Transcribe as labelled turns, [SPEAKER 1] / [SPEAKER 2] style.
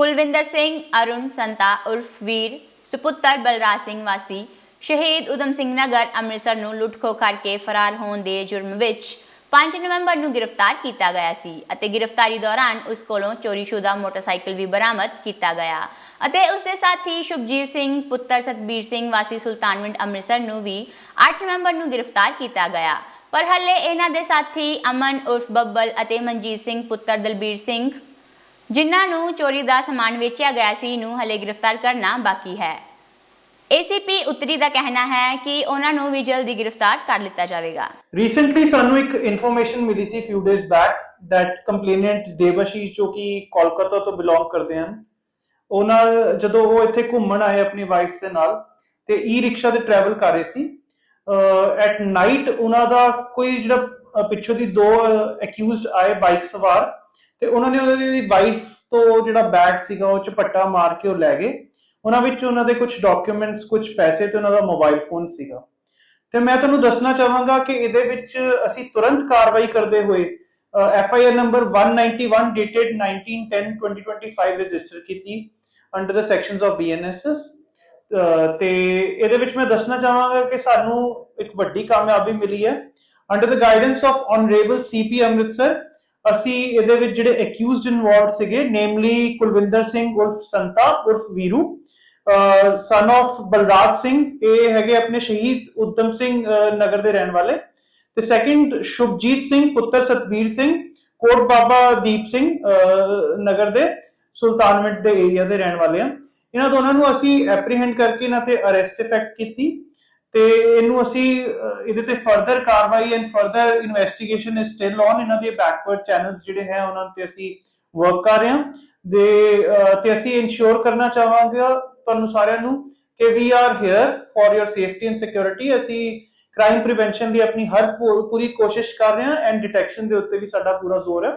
[SPEAKER 1] ਕੁਲਵਿੰਦਰ ਸਿੰਘ, ਅਰੁਣ ਸੰਤਾ, ਉਰਫ ਵੀਰ, ਸੁਪੁੱਤਰ ਬਲਰਾਜ ਸਿੰਘ ਵਾਸੀ, ਸ਼ਹੀਦ ਉਦਮ ਸਿੰਘ ਨਗਰ, ਅੰਮ੍ਰਿਤਸਰ ਨੂੰ ਲੁੱਟ-ਖੋਹ ਕਰਕੇ ਫਰਾਰ ਹੋਣ ਦੇ ਜੁਰਮ ਵਿੱਚ 5 ਨਵੰਬਰ ਨੂੰ ਗ੍ਰਿਫਤਾਰ ਕੀਤਾ ਗਿਆ ਸੀ ਅਤੇ ਗ੍ਰਿਫਤਾਰੀ ਦੌਰਾਨ ਉਸ ਕੋਲੋਂ ਚੋਰੀशुदा ਮੋਟਰਸਾਈਕਲ ਵੀ ਬਰਾਮਦ ਕੀਤਾ ਗਿਆ ਅਤੇ ਉਸ ਦੇ ਸਾਥੀ ਸ਼ੁਭਜੀਤ ਸਿੰਘ, ਪੁੱਤਰ ਸਤਬੀਰ ਸਿੰਘ ਵਾਸੀ ਸੁਲਤਾਨਵਿੰਡ, ਅੰਮ੍ਰਿਤਸਰ ਨੂੰ ਵੀ 8 ਨਵੰਬਰ ਨੂੰ ਗ੍ਰਿਫਤਾਰ ਕੀਤਾ ਗਿਆ। ਪਰ ਹੱਲੇ ਇਹਨਾਂ ਦੇ ਸਾਥੀ ਅਮਨ, ਉਰਫ ਬੱਬਲ ਅਤੇ ਮਨਜੀਤ ਸਿੰਘ, ਪੁੱਤਰ ਦਲਬੀਰ ਸਿੰਘ ਜਿਨ੍ਹਾਂ ਨੂੰ ਚੋਰੀ ਦਾ ਸਮਾਨ ਵੇਚਿਆ ਗਿਆ ਸੀ ਨੂੰ ਹਲੇ ਗ੍ਰਿਫਤਾਰ ਕਰਨਾ ਬਾਕੀ ਹੈ। ACP ਉੱਤਰੀ ਦਾ ਕਹਿਣਾ ਹੈ ਕਿ ਉਹਨਾਂ ਨੂੰ ਵੀ ਜਲਦੀ ਗ੍ਰਿਫਤਾਰ ਕਰ ਲਿੱਤਾ ਜਾਵੇਗਾ।
[SPEAKER 2] ਰੀਸੈਂਟਲੀ ਸਾਨੂੰ ਇੱਕ ਇਨਫੋਰਮੇਸ਼ਨ ਮਿਲੀ ਸੀ few days back that complainant Devashish ਜੋ ਕਿ ਕੋਲਕਾਤਾ ਤੋਂ ਬਿਲੋਂਗ ਕਰਦੇ ਹਨ ਉਹਨਾਂ ਜਦੋਂ ਉਹ ਇੱਥੇ ਘੁੰਮਣ ਆਏ ਆਪਣੀ ਵਾਈਫ ਦੇ ਨਾਲ, ਤੇ ਈ ਰਿਕਸ਼ਾ ਤੇ ਟਰੈਵਲ ਕਰ ਰਹੇ ਸੀ ਐਟ ਨਾਈਟ ਉਹਨਾਂ ਦਾ ਕੋਈ ਜਿਹੜਾ ਪਿੱਛੋਂ ਦੀ ਦੋ ਅਕਿਊਜ਼ਡ ਆਏ ਬਾਈਕ ਸਵਾਰ ਤੇ ਉਹਨਾਂ ਨੇ ਉਹਨਾਂ ਦੀ ਵਾਈਫ ਤੋਂ ਜਿਹੜਾ ਬੈਗ ਸੀਗਾ ਉਹ ਚਪੱਟਾ ਮਾਰ ਕੇ ਉਹ ਲੈ ਗਏ। ਉਹਨਾਂ ਵਿੱਚ ਉਹਨਾਂ ਦੇ ਕੁਝ ਡਾਕੂਮੈਂਟਸ ਕੁਝ ਪੈਸੇ ਤੇ ਉਹਨਾਂ ਦਾ ਮੋਬਾਈਲ ਫੋਨ ਸੀਗਾ। ਤੇ ਮੈਂ ਤੁਹਾਨੂੰ ਦੱਸਣਾ ਚਾਹਾਂਗਾ ਕਿ ਇਹਦੇ ਵਿੱਚ ਅਸੀਂ ਤੁਰੰਤ ਕਾਰਵਾਈ ਕਰਦੇ ਹੋਏ F I R number 191 dated 1910-2025 register ਕੀਤੀ under the sections of BNSS ਤੇ ਇਹਦੇ ਵਿੱਚ ਮੈਂ ਦੱਸਣਾ ਚਾਹਾਂਗਾ ਕਿ ਸਾਨੂੰ ਇੱਕ ਵੱਡੀ ਕਾਮਯਾਬੀ ਮਿਲੀ ਹੈ। Under the guidance of honourable CP Amritsar ਅਸੀਂ ਇਹਦੇ ਵਿੱਚ ਜਿਹੜੇ ਅਕਿਊਜ਼ਡ ਇਨਵੋਲਵਡ ਸੀਗੇ ਨੇਮਲੀ ਕੁਲਵਿੰਦਰ ਸਿੰਘ ਉਰਫ ਸੰਤਾ, ਉਰਫ ਵੀਰੂ ਸਨ of ਬਲਰਾਜ ਸਿੰਘ, ਇਹ ਹੈਗੇ ਆਪਣੇ ਸ਼ਹੀਦ ਉਦਮ ਸਿੰਘ ਨਗਰ ਦੇ ਰਹਿਣ ਵਾਲੇ। ਤੇ ਸੈਕਿੰਡ ਸ਼ੁਭਜੀਤ ਸਿੰਘ, ਪੁੱਤਰ ਸਤਬੀਰ ਸਿੰਘ, ਕੋਟ ਬਾਬਾ ਦੀਪ ਸਿੰਘ ਨਗਰ ਦੇ, ਸੁਲਤਾਨਵਿੰਡ ਦੇ ਏਰੀਆ ਦੇ ਰਹਿਣ ਵਾਲੇ ਆ। ਇਹਨਾਂ ਦੋਨਾਂ ਨੂੰ ਅਸੀਂ ਐਪਰੀਹੈਂਡ ਕਰਕੇ ਇਹਨਾਂ ਤੇ ਅਰੈਸਟ ਇਫੈਕਟ ਕੀਤੀ। ਤੇ ਇਹਨੂੰ ਅਸੀਂ ਇਹਦੇ ਤੇ ਫਰਦਰ ਕਾਰਵਾਈ and further investigation is still on ਇਹਨਾਂ ਦੇ ਬੈਕਵਰਡ ਚੈਨਲਸ ਜਿਹੜੇ ਹੈ, ਉਹਨਾਂ ਤੇ ਅਸੀਂ ਵਰਕ ਕਰ ਰਹੇ ਹਾਂ। ਦੇ ਤੇ ਅਸੀਂ ਇਨਸ਼ੋਰ ਕਰਨਾ ਚਾਹਾਂਗੇ ਤੁਹਾਨੂੰ ਸਾਰਿਆਂ ਨੂੰ ਕਿ we are here for your safety and security ਅਸੀਂ ਕ੍ਰਾਈਮ ਪ੍ਰੀਵੈਂਸ਼ਨ ਦੀ ਆਪਣੀ ਹਰ ਪੂਰੀ ਕੋਸ਼ਿਸ਼ ਕਰ ਰਹੇ ਹਾਂ ਐਂਡ ਡਿਟੈਕਸ਼ਨ ਦੇ ਉੱਤੇ ਵੀ ਸਾਡਾ ਪੂਰਾ ਜ਼ੋਰ ਹੈ।